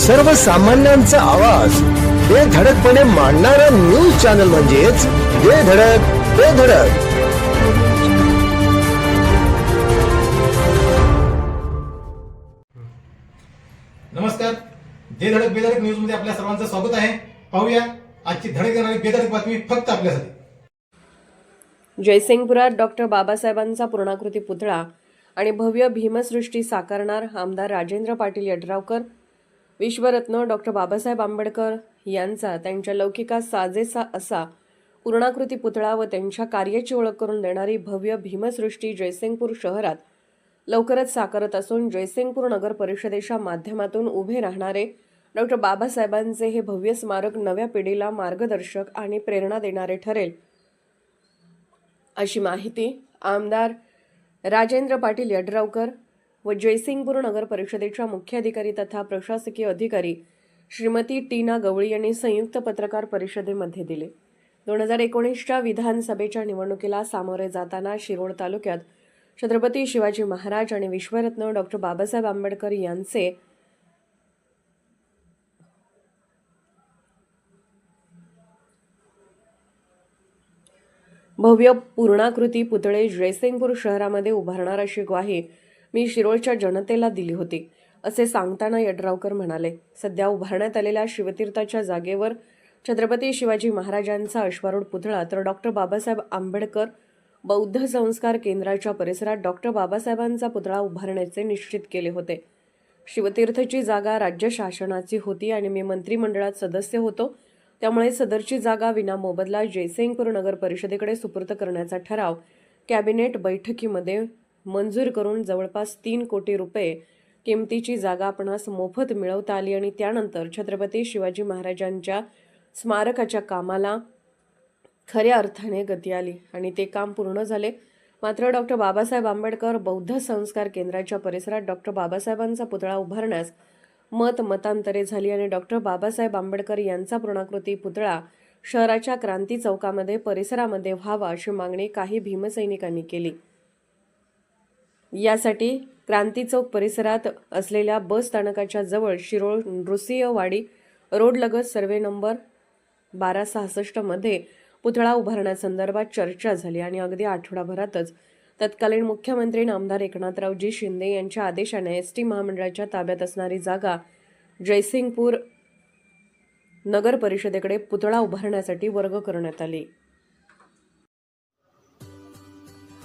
सर्वसामान्यांचा आवाज. बेधडकपणे मांडणारा न्यूज चॅनल म्हणजेच बेधडक बेधडक नमस्कार. जे धडक बेधडक न्यूजमध्ये आपल्या सर्वांचं स्वागत आहे. पाहूया आजची धडक देणारी बेधडक बातमी फक्त आपल्यासाठी. जयसिंगपुरात डॉक्टर बाबासाहेबांचा पूर्णाकृती पुतळा आणि भव्य भीमसृष्टी साकारणार आमदार राजेंद्र पाटील यड्रावकर विश्वरत्न डॉक्टर बाबासाहेब आंबेडकर यांचा त्यांच्या लौकिकात साजेसा असा पूर्णाकृती पुतळा व त्यांच्या कार्याची ओळख करून देणारी भव्य भीमसृष्टी जयसिंगपूर शहरात लवकरच साकारत असून जयसिंगपूर नगर परिषदेच्या माध्यमातून उभे राहणारे डॉक्टर बाबासाहेबांचे हे भव्य स्मारक नव्या पिढीला मार्गदर्शक आणि प्रेरणा देणारे ठरेल. अशी माहिती आमदार राजेंद्र पाटील यड्रावकर व जयसिंगपूर नगर परिषदेच्या मुख्याधिकारी तथा प्रशासकीय अधिकारी श्रीमती टीना गवळी यांनी संयुक्त पत्रकार परिषदेमध्ये दिले. दोन हजार एकोणीसच्या विधानसभेच्या निवडणुकीला सामोरे जाताना शिरोळ तालुक्यात छत्रपती शिवाजी महाराज आणि विश्वरत्न डॉक्टर बाबासाहेब आंबेडकर यांचे भव्य पूर्णाकृती पुतळे जयसिंगपूर शहरामध्ये उभारणार अशी ग्वाही मी शिरोळच्या जनतेला दिली होती. असे सांगताना यड्रावकर म्हणाले सध्या उभारण्यात आलेल्या शिवतीर्थाच्या जागेवर छत्रपती शिवाजी महाराजांचा अश्वारूढ पुतळा तर डॉक्टर बाबासाहेब आंबेडकर बौद्ध संस्कार केंद्राच्या परिसरात डॉक्टर बाबासाहेबांचा पुतळा उभारण्याचे निश्चित केले होते. शिवतीर्थची जागा राज्य शासनाची होती आणि मी मंत्रिमंडळात सदस्य होतो. त्यामुळे सदरची जागा विना मोबदला जयसिंगपूर नगर परिषदेकडे सुपूर्द करण्याचा ठराव कॅबिनेट बैठकीमध्ये मंजूर करून जवळपास तीन कोटी रुपये किमतीची जागा आपणास मोफत मिळवता आली आणि त्यानंतर छत्रपती शिवाजी महाराजांच्या स्मारकाच्या कामाला खऱ्या अर्थाने गती आली आणि ते काम पूर्ण झाले. मात्र डॉक्टर बाबासाहेब आंबेडकर बौद्ध संस्कार केंद्राच्या परिसरात डॉक्टर बाबासाहेबांचा पुतळा उभारण्यास मत मतांतरे झाली आणि डॉक्टर बाबासाहेब आंबेडकर यांचा पूर्णाकृती पुतळा शहराच्या क्रांती चौकामध्ये परिसरामध्ये व्हावा अशी मागणी काही भीमसैनिकांनी केली. यासाठी क्रांती चौक परिसरात असलेल्या बस स्थानकाच्या जवळ शिरोळ नृसिंहवाडी रोडलगत सर्वे नंबर बारा सहासष्टमध्ये पुतळा उभारण्यासंदर्भात चर्चा झाली आणि अगदी आठवडाभरातच तत्कालीन मुख्यमंत्री नामदार एकनाथरावजी शिंदे यांच्या आदेशाने एस टी महामंडळाच्या ताब्यात असणारी जागा जयसिंगपूर नगर परिषदेकडे पुतळा उभारण्यासाठी वर्ग करण्यात आली.